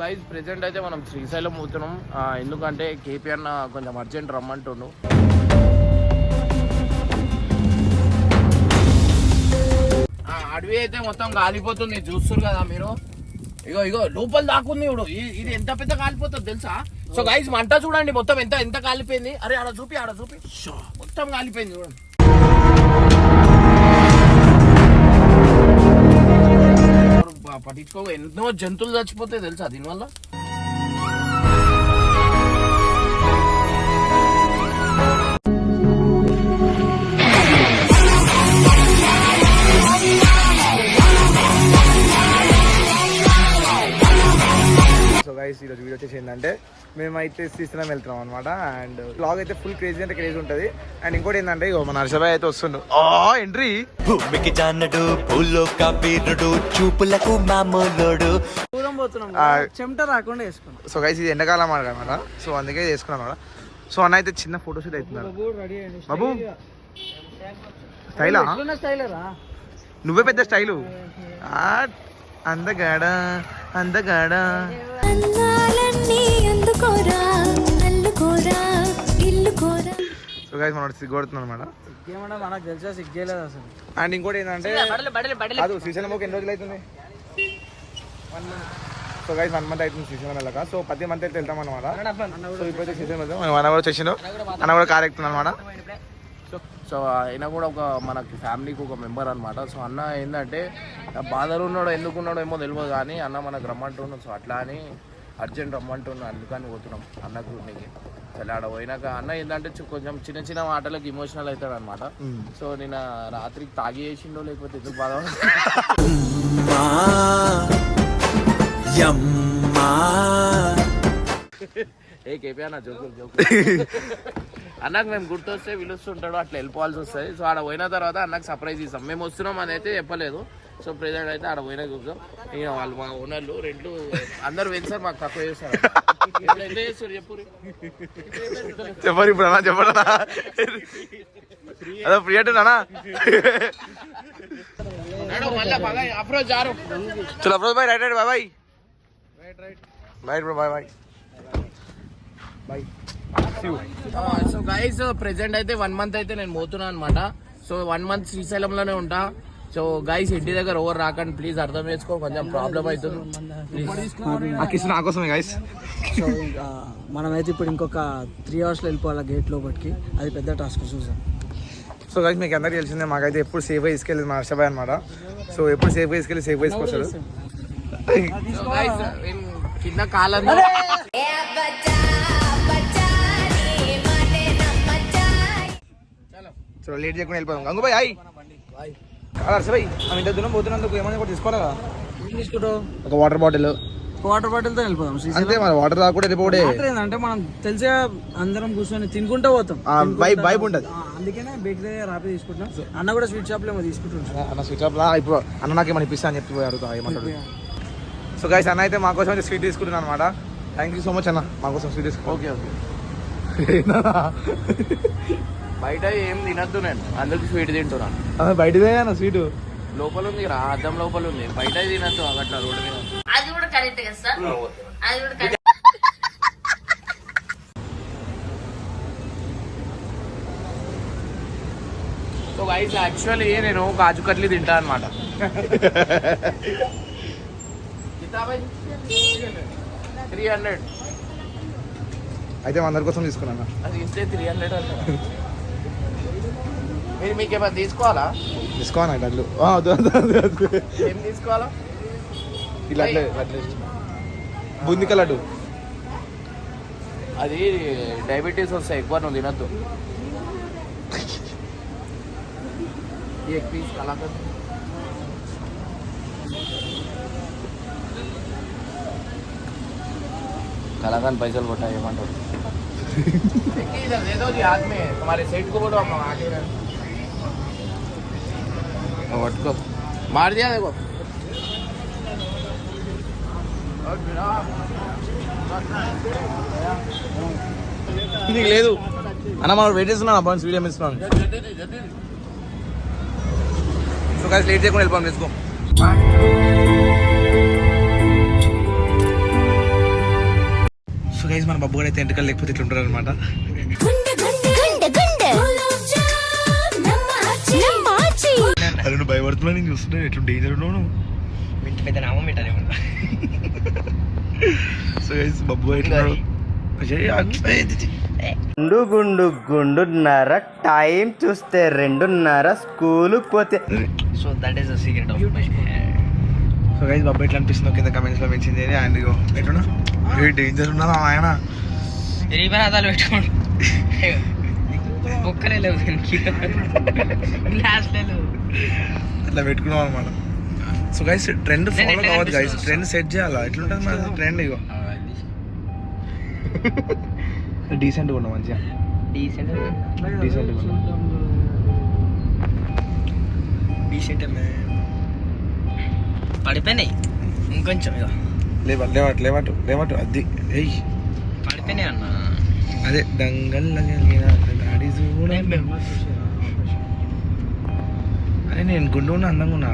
Guys present అయితే మనం శ్రీశైలం పోతున్నాం. ఎందుకంటే కేపీ అన్న కొంచెం అర్జెంట్ రమ్మంటుండు. అడవి అయితే మొత్తం కాలిపోతుంది చూస్తున్నారు కదా మీరు. ఇగో ఇగో లోపల దాకుంది ఇప్పుడు ఇది ఎంత పెద్ద కాలిపోతుంది తెలుసా? సో గైజ్ మంట చూడండి మొత్తం ఎంత ఎంత కాలిపోయింది? అరే ఆడ చూపి ఆడ చూపి. మొత్తం కాలిపోయింది చూడండి. పట్టించుకో ఎన్నో జంతువులు చచ్చిపోతాయి తెలుసా దీనివల్ల? సో గైస్ ఈరోజు వీడియో వచ్చేసి ఏంటంటే మేమైతే శ్రీశైలం వెళ్తున్నాం అనమాట అండ్ బ్లాగ్ అయితే ఫుల్ క్రేజీ అంటే క్రేజీ ఉంటుంది. అండ్ ఇంకోటి ఏంటంటే ఇగో మన హర్షభాయ్ అయితే వస్తుండు. ఆ ఎంట్రీ? భూమికి జానడు భూలోక వీరుడు చూపులకు మామూలుడు. దూరం పోతున్నాం చెమట రాకుండా వేసుకున్నాం. సో గైస్ ఇది ఎండాకాలం అనమాట సో అందుకే చేసుకున్నాం అనమాట సో అన్న అయితే చిన్న ఫోటోషూట్ అవుతున్నారు బాబు రెడీ అయ్యండి. బాబు. స్టైలా నువ్వే పెద్ద స్టైలు. అందగాడ. అందగాడ. అందుకోరా అల్లుకోరా ఇల్లుకోరా సో గైస్ మనం సిగ్గొడుతున్నాం అనమాట సిగ్గేమన్నా మనకు తెలుసా సిగ్గేలేదు అసలు. అండ్ ఇంకోటి ఏంటంటే శ్రీశైలం ఒక ఎన్ని రోజులు అవుతుంది? సో గైస్ వన్ మంత్ అవుతుంది శ్రీశైలం వెళ్ళక. సో మంత్ అయితే వెళ్తాం అనమాట సో ఇప్పుడైతే శ్రీశైలం వెళ్తాం వన్ అవర్ వచ్చేసిండు. అన్న కూడా కార్ ఎక్కుతుంది అనమాట సో సో ఆయన కూడా ఒక మనకి ఫ్యామిలీకి ఒక మెంబర్ అనమాట సో అన్న ఏంటంటే బాధలు ఉన్నాడో ఎందుకు ఉన్నాడో ఏమో తెలియదు కానీ అన్న మనకు రమ్మంటున్నాడు. సో అట్లా అని అర్జెంట్ రమ్మంటున్నాడు అందుకని పోతున్నాం. అన్న గ్రూప్నికి సరే ఆడ పోయినాక అన్న ఏంటంటే కొంచెం చిన్న చిన్న మాటలకు ఇమోషనల్ అవుతాడు అనమాట సో నిన్న రాత్రికి తాగి వేసిండో లేకపోతే ఎందుకు బాధ ఏ కేపీ అన్న జోకులు జోకులు. అన్నకు మేము గుర్తొస్తే పిలుస్తుంటాడు అట్లా వెళ్ళిపోవాల్సి వస్తుంది. సో ఆడ పోయిన తర్వాత అన్నకు సర్ప్రైజ్ ఇస్తాం మేము వస్తున్నాం అని అయితే చెప్పలేదు. సో ప్రెసెంట్ అయితే ఆడ పోయినా చూద్దాం ఇక వాళ్ళు మా ఓనర్లు రెంట్లు అందరు పెంచారు మాకు తక్కువ చేస్తారు. చెప్పరు ఇప్పుడు అన్న చెప్పడు అన్న. అదో ఫ్రీ అప్రోచ్ జారు. చలో Afroz bye right right bye bye. Bye bro bye bye. Bye. So guys present అయితే వన్ మంత్ అయితే నేను పోతున్నాను అనమాట సో వన్ మంత్ శ్రీశైలంలోనే ఉంటా. సో గైస్ ఇంటి దగ్గర ఓవర్ రాకండి ప్లీజ్ అర్థం చేసుకో కొంచెం ప్రాబ్లం అవుతుంది. ప్లీజ్ ఆ కిస్ నా కోసమే గైస్ సో ఇంకా మనమైతే ఇప్పుడు ఇంకొక త్రీ అవర్స్లో వెళ్ళిపోవాలి గేట్ లోపలికి అది పెద్ద టాస్క్ చూసాం సో గైస్ మీకు అందరికీ తెలిసిందే మాకైతే ఎప్పుడు సేఫ్ తీసుకెళ్ళేది మా హర్షబాయ్ అనమాట సో ఎప్పుడు సేఫ్ తీసుకెళ్ళి సేఫ్ తీసుకొస్తాడు. సో కింద కాలంలో చలో లేట్ చేయకుండా వెళ్ళిపోదాం. గంగుబాయ్ హాయ్ మనం ఇంత దూరం పోతున్నందుకు ఏమైనా కూడా తీసుకోవాలి? కదా తీసుకుంటావు? ఒక వాటర్ బాటిల్. వాటర్ బాటిల్తో వెళ్ళిపోదాం శ్రీశైలం అంతే మరి వాటర్ రాకుండా వెళ్ళిపోడే వాటర్ ఏంటంటే మనం తెలిసే అందరం కూర్చొని తినుకుంటూ పోతాం. వైబ్ వైబ్ ఉంటుంది. ఆ, అందుకనే బేకరీ దగ్గర రాపి తీసుకుంటాం అన్న కూడా స్వీట్ షాప్లో ఏమో తీసుకుంటుంటాం అన్న స్విచ్ ఆఫ్ లా ఇప్పుడు అన్న నాకు ఏమైనా ఇప్పిస్తా అని చెప్పి అడుగుతా ఏమంటాడు? సో గైస్ అన్న అయితే మా కోసం అయితే స్వీట్ తీసుకుంటున్నాను అనమాట థ్యాంక్ యూ సో మచ్ అన్న మా కోసం స్వీట్ తీసుకో ఓకే ఓకే. బయట ఏం తినద్దు నేను. అందుకు స్వీట్ తింటున్నాను బయటదే అన్న స్వీట్ లోపల ఉంది రా అద్దం లోపల ఉంది. బయట తినద్దు అట్లా రోడ్డు మీద. అది కూడా కరెక్ట్ కదా సార్? అది కూడా కరెక్ట్ సో గైస్ యాక్చువల్లీ నేను కాజు కట్లీ తింటా అనమాట త్రీ హండ్రెడ్ అయితే అందరి కోసం తీసుకున్నాను. అది ఇస్తే త్రీ హండ్రెడ్ అంటారా మీరు మీకు ఏమైనా తీసుకోవాలా? తీసుకోవాలి నాకు డబ్బులు ఏం తీసుకోవాలా? ఇలా అట్లే అట్లే బుందిక లడ్డు. అది డయాబెటీస్ వస్తాయి ఎక్కువ నువ్వు తినద్దు. ఎగ్ పీస్ కలాకత్ కలాకాన్ పైసలు కొట్టా ఏమంటారు ఏదో ఆద్మే తుమ్హారే సెట్కు కూడా ఆగే पटको मार दिया देखो और बिना నీకు లేదు అన్న మనం వెయిట్ చేస్తున్నాను అబ్బాయి వీడియో ఇస్తున్నాను जल्दी जल्दी సో కలిసి లేట్ చేయకుండా వెళ్ళిపోయాం తీసుకో గైస్ మన బబ్బు కూడా అయితే ఎంటకలు లేకపోతే ఇట్లా ఉంటారు అనమాట అరే నువ్వు భయపడుతున్నా నేను చూస్తున్నా ఎట్లా డేంజర్ ఉన్నావు? మింటి పెద్ద నామం పెట్టాలి సో గైస్ బబ్బు ఎట్లున్నాడు. గుండు గుండు గుండున్నర టైం చూస్తే రెండున్నర స్కూల్ పోతే so that is the secret of my so guys బాబు ఎట్లా అనిపిస్తుందో కింద కమెంట్స్లో మెన్షన్ చేయండి. అండ్ ఇగో ఎట్లున్నా? ఏ డేంజర్ ఉన్నా ఆయన రీపనాదాలు పెట్టుకోండి. బుక్కలే లేవు దీనికి. గ్లాస్లే లేవు. అట్లా పెట్టుకున్నాం అనమాట సో గైస్ ట్రెండ్ ఫాలో కావద్దు గైస్? ట్రెండ్ సెట్ చేయాలా? ఎట్లుంటుంది మన ట్రెండ్ ఇగో? డీసెంట్గా ఉన్నాం మంచిగా. డీసెంట్ ఉన్నాం డీసెంట్ పడిపోయినాయి. ఇంకొంచెం ఇక లేవట్ లేవట్ లేవట్ లేవట్ అది ఎయ్ పడిపోయినాయి అన్న. అదే దంగల్ గాడి చూడ. అరే నేను గుండు ఉన్నా అందంగా ఉన్నా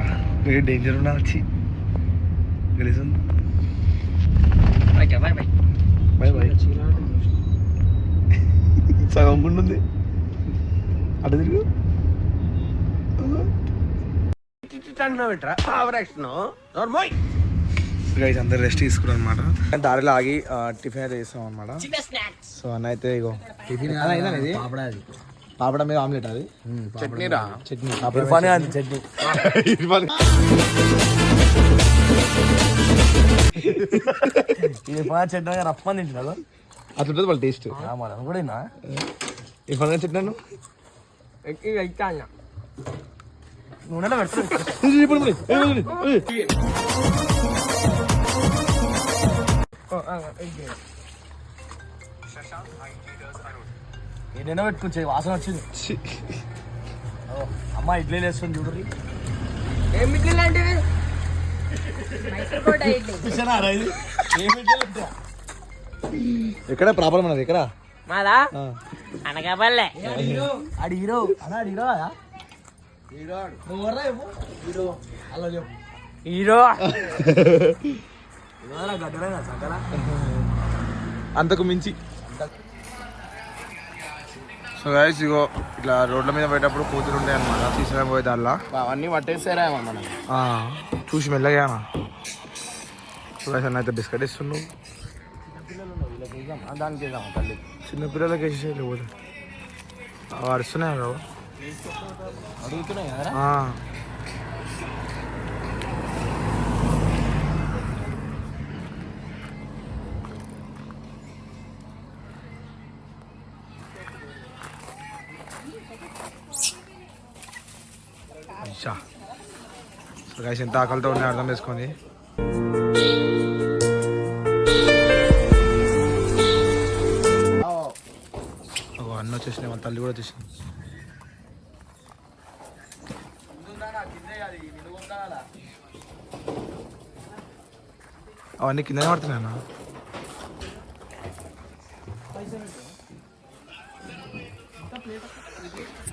ఏ డేంజర్ ఉన్నా వచ్చి గెలిచింది okay bye bye. Bye bye. సగం గుండు ఉంది అటు తిరుగు. గైస్ అందరు రెస్ట్ తీసుకున్నారు అనమాట దారిలో ఆగి టిఫిన్ అయితే చేస్తాం అనమాట సో అన్న అయితే ఇగో టిఫిన్ ఇది పాపడ మీద ఆమ్లెట్ అది చట్నీ రా చట్నీ ఇర్ఫాన్ గాంధీ చట్నీ ఇర్ఫాన్ చట్నీ రప్పని తింటున్నా అట్లుంటుంది వాళ్ళ టేస్ట్ మనం కూడా తిన్నా ఇర్ఫాన్ గారు చట్నీ నూనెలో పెడతారు ఏదైనా పెట్టుకోవచ్చు వాసన వచ్చింది. ఓ, అమ్మ ఇడ్లీ వేస్తుంది చూడు? ఏం? ఎక్కడ? ప్రాబ్లం మనది ఎక్కడ? మాదా? అనకాపల్లె ఆడి హీరో ఆడి హీరో కదా? హీరో. ఎవర్రా చెప్పు హీరో అంతకు మించి. సో గైస్ ఇగో ఇట్లా రోడ్ల మీద పోయేటప్పుడు కూతురు ఉంటాయి అనమాట తీసుకుని పోయే దానిలో అవన్నీ మనం ఆ, చూసి మెల్లగా సో అన్న అయితే బిస్కెట్ ఇస్తున్నావు దానికి తల్లి చిన్నపిల్లలకి వేసేయాలి పోతే కదా. అడుగుతున్నాయి కదా ఆ. సో గైస్ ఎంత ఆకలితో ఉన్నాయి అర్థం చేసుకోండి అన్న వచ్చేసినాయి వాళ్ళ తల్లి కూడా వచ్చేసింది. అవన్నీ కిందనే పడుతున్నాయి అన్న.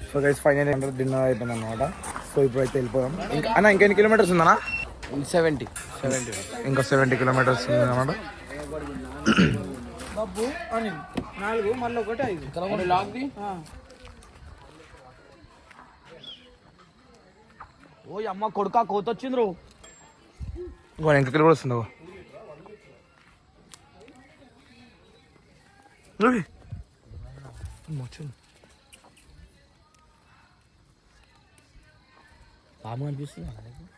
So guys final hundred dinner అయిపోయింది అనమాట సో ఇప్పుడు అయితే వెళ్ళిపోదాం. ఇంకా అన్న ఇంకెన్ని కిలోమీటర్స్ ఉందన్నా? సెవెంటీ సెవెంటీ ఇంకా సెవెంటీ కిలోమీటర్స్ ఉంది అనమాట బాబు అని. నాలుగు మళ్ళీ ఒకటి ఐదు లాగ్ది ఓ అమ్మ కొడుకా కోత వచ్చింది ఇంకో ఇంకా కిలో కూడా వస్తుంది ఓ. అమ్మ వచ్చింది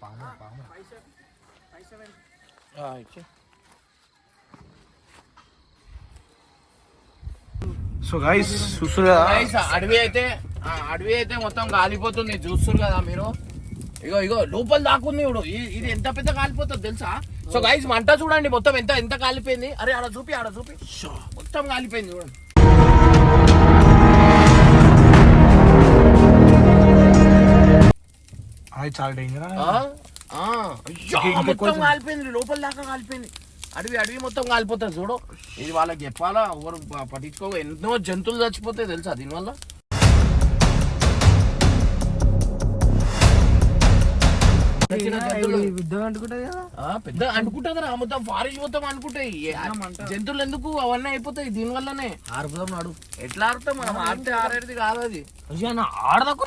పాము అనిపిస్తుంది సో గైస్ చూస్తారు? అడవి అయితే ఆ, అడవి అయితే మొత్తం కాలిపోతుంది. చూస్తారు కదా మీరు? ఇగో ఇగో లోపల దాకుంది ఇప్పుడు ఇది ఎంత పెద్ద కాలిపోతుంది తెలుసా? సో గైస్ మంట చూడండి మొత్తం ఎంత ఎంత కాలిపోయింది? అరే ఆడ చూపి ఆడ చూపి. మొత్తం కాలిపోయింది చూడండి. అది చాలా డేంజర్ మొత్తం కాలిపోయింది లోపల దాకా కాలిపోయింది. అడవి అడవి మొత్తం కాలిపోతుంది చూడు. ఇది వాళ్ళకి చెప్పాలా? ఎవరు పట్టించుకో ఎన్నో జంతువులు చచ్చిపోతాయి తెలుసా దీనివల్ల? పెద్ద అనుకుంటుంది రా మొత్తం ఫారెస్ట్ మొత్తం అనుకుంటాయి జంతువులు ఎందుకు? అవన్నీ అయిపోతాయి దీని వల్లనే ఆరుపుదాం నాడు. ఎట్లా ఆడతాం మనం? ఆడితే ఆడేది కాదు అది. ఆడదాకా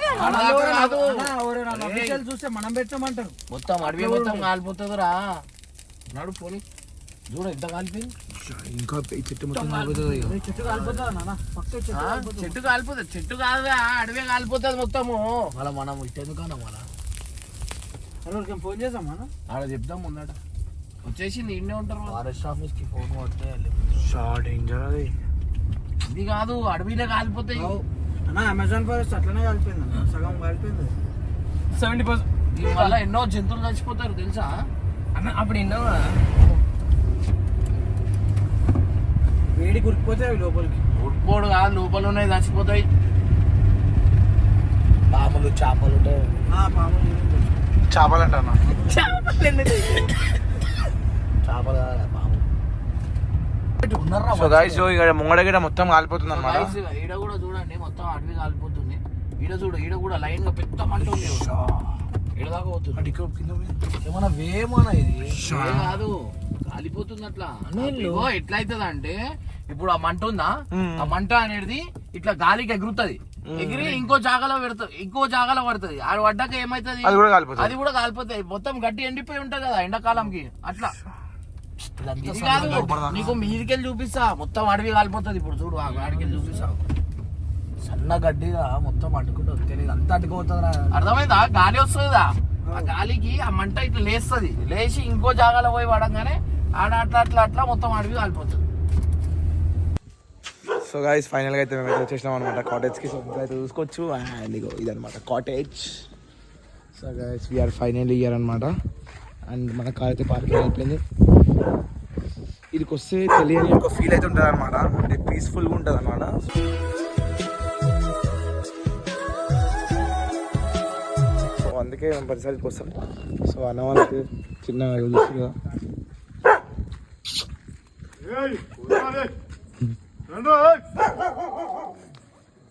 కాదు. చూస్తే మనం పెట్టామంటారు. మొత్తం అడవి మొత్తం కాలిపోతుంది రా నడు పోని. చూడ ఎంత కాలిపోయింది. ఇంకా చెట్టు మొత్తం కాలిపోతుంది. చెట్టు కాలిపోతుందా చెట్టు కాలిపోతుంది? చెట్టు కాదుగా అడవి కాలిపోతుంది మొత్తము. మళ్ళీ మనం ఇట్టెందుకన్నా మళ్ళా? ఎవరికి ఫోన్ చేద్దాం మనం ఆడ చెప్దాం ముందట. వచ్చేసింది ఇండే ఉంటారు. ఫారెస్ట్ ఆఫీస్కి ఫోన్ కొడితే షార్ట్ డేంజర్ అది. ఇది కాదు అడవిలో కాలిపోతాయి. అన్న అమెజాన్ ఫారెస్ట్ అట్లనే కాలిపోయింది అన్న. సగం కాలిపోయింది. సెవెంటీ పర్సెంట్ దీని వల్ల ఎన్నో జంతువులు చచ్చిపోతారు తెలుసా? అన్న అప్పుడు ఎన్నో వేడి కురికిపోతే అవి లోపలికి. ఉడుకోడు కాదు లోపల ఉన్నాయి చచ్చిపోతాయి. పాములు చేపలు పాములు చేపలు కాదు ఉన్నారా సో గాయస్ ఇక్కడ ముంగడ గిడ మొత్తం కాలిపోతుంది అనమాట ఈడ కూడా చూడండి మొత్తం అడవి కాలిపోతుంది. ఈడ చూడు ఈడ కూడా లైన్గా పెద్ద మంట ఉంది. ఈడ దాకా పోతుంది. ఏమన్నా వేమన్నా ఇది? ఏ కాదు. కాలిపోతుంది అట్లా. ఎట్లా అవుతుంది అంటే ఇప్పుడు ఆ మంట ఉందా? ఆ మంట అనేది ఇట్లా గాలికి ఎగురుతుంది. ఎగిరి ఇంకో జాగాలో పెడుతుంది ఇంకో జాగాలో పడుతుంది. ఆడ పడ్డాక ఏమైతుంది? అది కూడా కాలిపోతుంది. అది కూడా కాలిపోతాయి మొత్తం గట్టి ఎండిపోయి ఉంటది కదా ఎండాకాలంకి. అట్లా. ఇది కాదు. నీకు మీదికెళ్ళి చూపిస్తా. మొత్తం అడవి కాలిపోతుంది ఇప్పుడు చూడు. ఆ అడికెళ్ళి చూపిస్తా. సన్న గడ్డిగా మొత్తం అడ్డుకుంటూ వస్తుంది. అంతా అడ్డుకోతుందిరా అర్థమైందా? గాలి వస్తుందా ఆ గాలికి ఆ మంట ఇట్లా లేస్తుంది. లేచి ఇంకో జాగాలో పోయి పడంగానే ఆడ అట్లా అట్లా అట్లా మొత్తం అడవి కాలిపోతుంది. సో గాయస్ ఫైనల్గా అయితే మేము వచ్చేసినాం అనమాట కాటేజ్కి సో అయితే చూసుకోవచ్చు అండ్ ఇగో ఇదనమాట cottage so guys we are final year అనమాట అండ్ మన కార్ అయితే పార్కింగ్ అయిపోయింది. ఇదికి వస్తే తెలియని ఒక ఫీల్ అయితే ఉంటుంది అనమాట అంటే పీస్ఫుల్గా ఉంటుంది అనమాట సో అందుకే మేము పరిసరాలకు వస్తాం. సో అన్న వాళ్ళకి చిన్న తెలుసు కదా.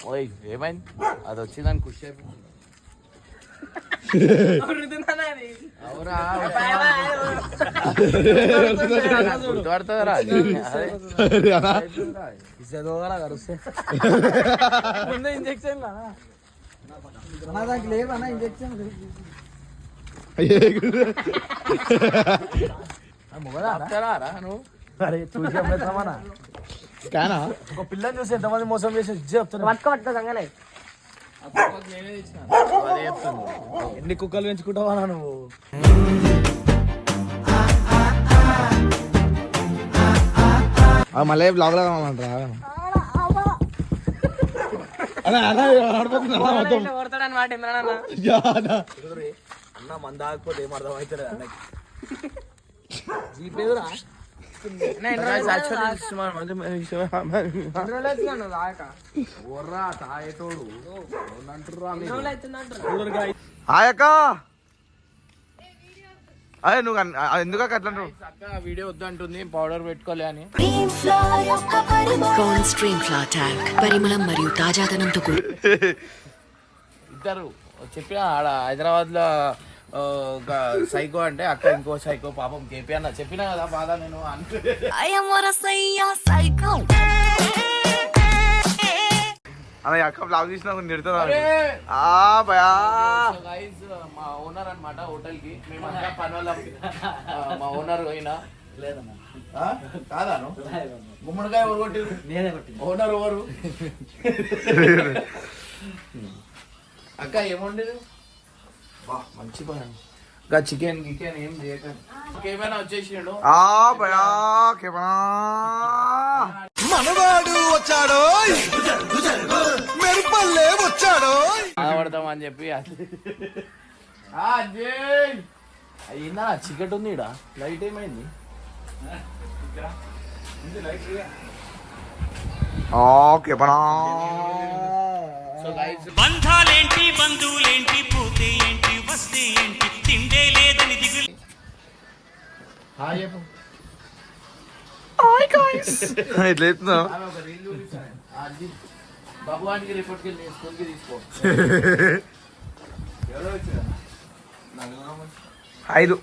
ఓయ్ ఏమైంది అది వచ్చిందని ఖుషి అయిపోయింది గుర్తుపడుతుందిరా ఇంజెక్షన్ దానికి నువ్వు అరే చూసి స్కానా ఒక పిల్లని చూసి ఎంతమంది మోసం చేసి చెప్తున్నా. అదే చెప్తుంది ఎన్ని కుక్కలు పెంచుకుంటావా నువ్వు? మళ్ళీ బ్లాగ్లో కావాలంటారా. అన్న? మంద ఆగిపోతే ఏం అర్థం అవుతుంది అన్నకి జీపేదురా ఆయక్క అదే నువ్వు ఎందుకు అట్లా? అక్క వీడియో వద్దంటుంది పౌడర్ పెట్టుకోలే అని. కార్న్ స్ట్రీమ్ ఫ్లా ట్యాంక్ పరిమళం మరియు తాజాదనంతో కూడి ఇద్దరు చెప్పిన ఆడ హైదరాబాద్లో సైకో అంటే అక్క ఇంకో సైకో పాపం కేపీ అన్న చెప్పిన కదా బాధ నేను ఈ అక్క బ్లాగ్ తీసిన guys, మా ఓనర్ అన్నమాట హోటల్కి మేమంతా పని వాళ్ళం మా ఓనర్ పోయినా. ఆ? కాదా ను? గుమ్మడికాయ ఎవరు కొట్టిరు? ఓనర్ ఎవరు? అక్క ఏముండేది? మంచి పని. ఇంకా చికెన్ గికెన్ ఏం చేయకండి. ఆ భయా కేమనా మనవాడు వచ్చాడో మెరుపల్లే వచ్చాడో బాధపడతాం అని చెప్పి అయ్యిందా? చికెట్ ఉంది ఇడ లైట్ ఏమైంది? ఆ కేమనా సో గైస్ బంధాలేంటి బంధువులేంటి పోతే ఏంటి వస్తే ఏంటి? తిండే లేదని దిగులు. హాయ్ చెప్పు. ఇట్లా రీల్ చూపిస్తాను అది భగవాన్కి రిపోర్ట్కి వెళ్ళి స్కూల్కి తీసుకో. ఎవరో వచ్చారా? నలుగురం వచ్చి- ఐదు.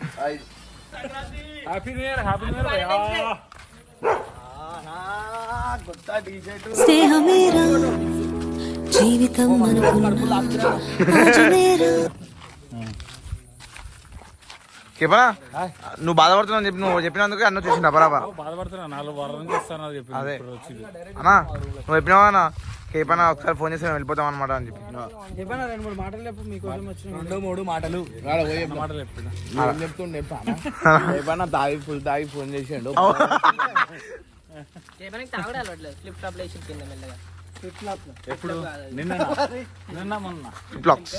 స్నేహమేరా జీవితం అనుకున్నా చెప్పనా? నువ్వు బాధపడుతున్నావు చెప్పి నువ్వు చెప్పినందుకు అన్న చూసిండా బరాబా బాధపడుతున్నా నాలుగు వారాల నుంచి వస్తాను చెప్పి అదే. ఇప్పుడు వచ్చింది అన్నా నువ్వు చెప్పినావా అన్న? కేపన్నా ఒకసారి ఫోన్ చేసి వెళ్ళిపోతాం అనమాట అని చెప్పి. రెండు మూడు మాటలు చెప్పు మీకోసం వచ్చిన. రెండు మూడు మాటలు. రాడ పోయి చెప్పు. మాటలు చెప్పిన? ఏం చెప్తుండే తాగి ఫుల్ తాగి ఫోన్ చేసిండు. ఎప్పుడు? నిన్న నిన్న మొన్న? బ్లాక్స్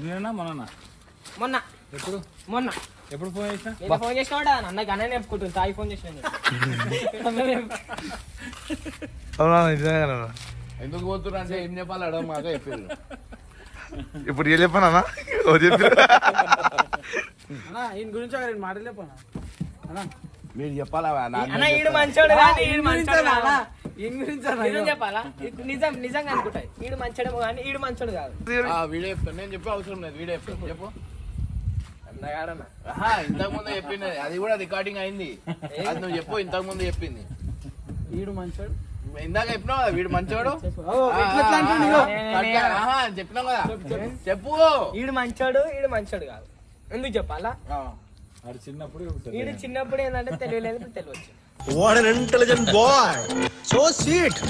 నిన్న మొన్న మొన్న. ఎప్పుడు? మొన్న. ఎప్పుడు ఫోన్ చేసిన? నేను ఫోన్ చేసినావాడా? అన్నకి అన్న చెప్పుకుంటుంది తాగి ఫోన్ చేసిన అవునా నిజంగా అన్న. ఎందుకు పోతున్నా అంటే ఏం చెప్పాలి అడగ మాక చెప్పిండు ఇప్పుడు ఏం చెప్పానా ఓ ఈయన గురించి ఒక రెండు మాటలు చెప్పాను మీరు చెప్పాలా అన్న ఈడు మంచోడు మంచోడు ఈయన గురించి నిజం చెప్పాలా? ఇది నిజం నిజంగా అనుకుంటా. ఈడు మంచోడేమో కానీ ఈడు మంచోడు కాదు. వీడియో చెప్తాను నేను చెప్పే అవసరం లేదు వీడియో చెప్తాను చెప్పు. ఇంతకు ముందు చెప్పింది. అది కూడా రికార్డింగ్ అయింది. అది నువ్వు చెప్పు ఇంతకు ముందు చెప్పింది. ఈడు మంచోడు? ఇందాక చెప్పినావు కదా వీడు మంచోడు? చెప్పినావు కదా. చెప్పు ఈడు మంచోడు ఈడు మంచోడు కాదు. ఎందుకు చెప్పాలా? చిన్నప్పుడు. ఈడు చిన్నప్పుడు ఏంటంటే తెలియలేదు ఇప్పుడు తెలియవచ్చు what an intelligent boy so sweet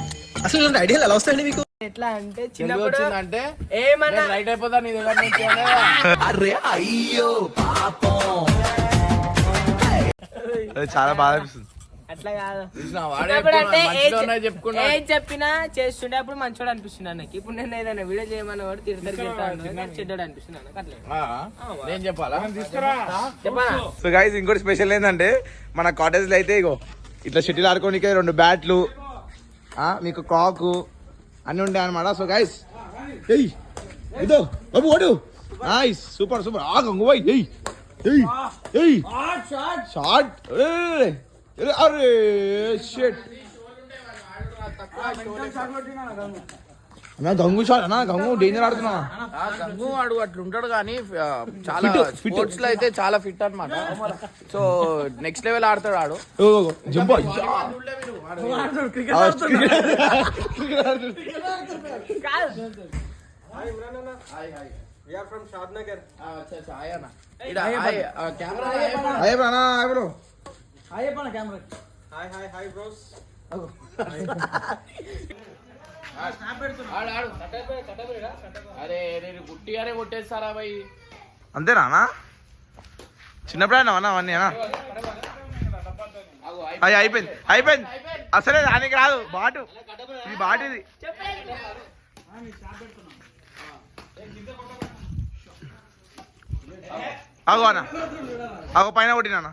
అసలు ఇలాంటి ఐడియాలు ఎలా వస్తాయండి మీకు? ఎట్లా అంటే చిన్నప్పుడు వచ్చిందంటే? ఏమన్నా నేను రైట్ అయిపోతా నీ దగ్గర నుంచి అనేదా? అది చాలా బాధ అనిపిస్తుంది. అట్లా కాదు. అంటే ఏ చెప్పినా చేస్తుండే అప్పుడు మంచోడు అనిపిస్తుంది నాకు ఇప్పుడు నేను ఏదైనా వీడియో చేయమని వాడు తిడతారు చెడ్డాడు అనిపిస్తుంది నాకు అట్లే. నేను చెప్పాలా? చెప్పాలా సో గైస్ ఇంకోటి స్పెషల్ ఏంటంటే మన కాటేజ్లో అయితే ఇగో ఇట్లా షటిల్ ఆడుకోనికే రెండు బ్యాట్లు ఆ, మీకు కాకు అన్నీ ఉంటాయి అనమాట సో గైస్ ఎయ్ ఇదో బాబు ఓడు. నైస్ సూపర్ సూపర్ ఆ గంగు ఎయ్ ఎయ్ ఎయ్ షార్ట్ అరే షెట్ అన్నా గంగు షాట్ అన్నా గంగు డేంజర్ ఆడుతున్నా ఆ గంగు వాడు అట్లా ఉంటాడు కానీ చాలా స్పోర్ట్స్లో అయితే చాలా ఫిట్ అన్నమాట. సో నెక్స్ట్ లెవెల్ ఆడతాడు ఆడు. జంప్ హాయ్ అరే నేను గుట్టిగానే కొట్టేస్తారా భయ్ అంతేనా చిన్నప్పుడు అయినా అన్న అవన్నీ అది అయిపోయింది అయిపోయింది అసలే దానికి రాదు బాటు. ఇది బాటు ఇది అగో అన్న. అగో పైన కొట్టినా అన్న.